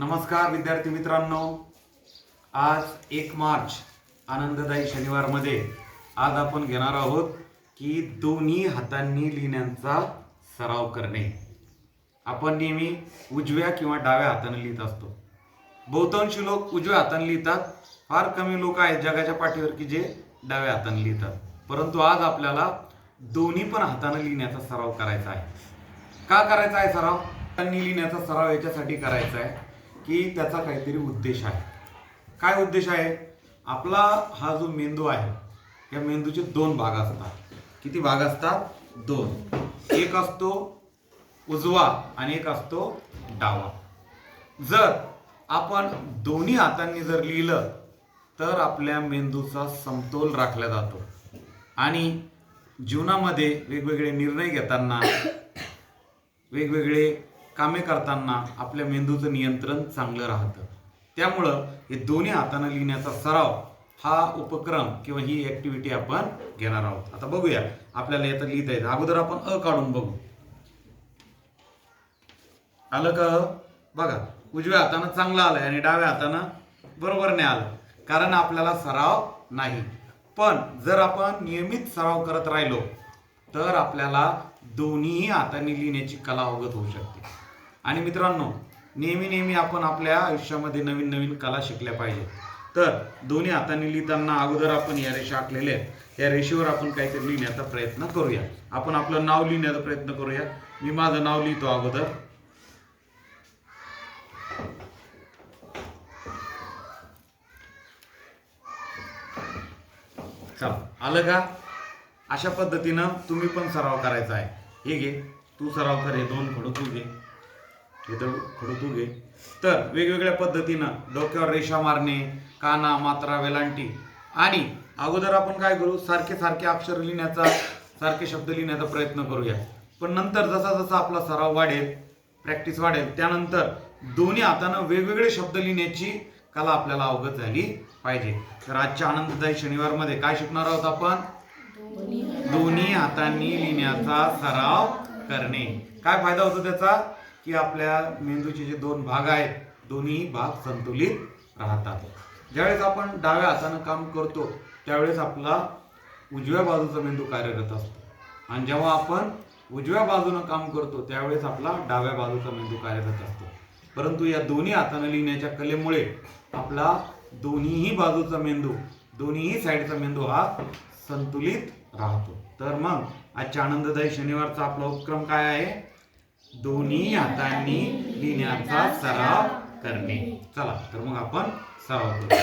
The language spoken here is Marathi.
नमस्कार विद्यार्थी मित्रांनो. आज एक मार्च आनंददायी शनिवारमध्ये आज आपण घेणार आहोत की दोन्ही हातांनी लिहिण्याचा सराव करणे. आपण नेहमी उजव्या किंवा डाव्या हाताने लिहित असतो. बहुतांशी लोक उजव्या हाताने लिहितात. फार कमी लोक आहेत जगाच्या पाठीवर की जे डाव्या हाताने लिहितात. परंतु आज आपल्याला दोन्ही पण हाताने लिहिण्याचा सराव करायचा आहे. का करायचा आहे सराव? हातांनी लिहिण्याचा सराव याच्यासाठी करायचा आहे. की त्याचा काहीतरी उद्देश आहे. काय उद्देश आहे? आपला हा जो मेंदू आहे या मेंदूचे दोन भाग असतात. किती भाग असतात? दोन. एक असतो उजवा आणि एक असतो डावा. जर आपण दोन्ही हातांनी जर लिहिलं तर आपल्या मेंदूचा समतोल राखला जातो. आणि जीवनामध्ये वेगवेगळे निर्णय घेताना वेगवेगळे कामे करताना आपल्या मेंदूचं नियंत्रण चांगलं राहतं. त्यामुळं हे दोन्ही हातानं लिहिण्याचा सराव हा उपक्रम किंवा ही ऍक्टिव्हिटी आपण घेणार आहोत. आता बघूया आपल्याला याचं लिहिता येतं. अगोदर आपण अ काढून बघू. आलं का बघा उजव्या हातानं चांगलं आलंय आणि डाव्या हातानं बरोबर नाही आलं कारण आपल्याला सराव नाही. पण जर आपण नियमित सराव करत राहिलो तर आपल्याला दोन्ही हातांनी लिहिण्याची कला अवगत होऊ शकते. आणि मित्रांनो नेहमी नेहमी आपण आपल्या आयुष्यामध्ये नवीन नवीन कला शिकल्या पाहिजे तर दोन्ही हाताने लिहिताना अगोदर आपण या रेषा आखलेल्या आहेत. या रेषेवर आपण काहीतरी लिहिण्याचा प्रयत्न करूया. आपण आपलं नाव लिहिण्याचा प्रयत्न करूया. मी माझं नाव लिहितो अगोदर. चला आलं का? अशा पद्धतीनं तुम्ही पण सराव करायचा आहे. हे घे. तू सराव कर हे दोन खडू तू घे. हे दोन खडू घे तर वेगवेगळ्या पद्धतीनं डोक्यावर रेषा मारणे काना मात्रा वेलांटी आणि अगोदर आपण काय करू? सारखे सारखे अक्षर लिहिण्याचा सारखे शब्द लिहिण्याचा प्रयत्न करूया. पण नंतर जसा जसा आपला सराव वाढेल प्रॅक्टिस वाढेल त्यानंतर दोन्ही हातानं वेगवेगळे शब्द लिहिण्याची कला आपल्याला अवगत झाली पाहिजे. तर आजच्या आनंददायी शनिवारमध्ये काय शिकणार आहोत आपण? दोन्ही हातांनी लिहिण्याचा सराव करणे. काय फायदा होतो त्याचा? की आपल्या मेंदूचे जे दोन भाग आहेत दोन्ही भाग संतुलित राहतात. ज्यावेळेस आपण डाव्या हातानं काम करतो त्यावेळेस आपला उजव्या बाजूचा मेंदू कार्यरत असतो. आणि जेव्हा आपण उजव्या बाजूनं काम करतो त्यावेळेस आपला डाव्या बाजूचा मेंदू कार्यरत असतो. परंतु या दोन्ही हातानं लिहिण्याच्या कलेमुळे आपला दोन्हीही बाजूचा मेंदू दोन्हीही साईडचा मेंदू हा संतुलित राहतो. तर मग आजच्या आनंददायी शनिवारचा आपला उपक्रम काय आहे? दोन्ही हातांनी लिहिण्याचा सराव करणे. चला तर मग आपण सराव करू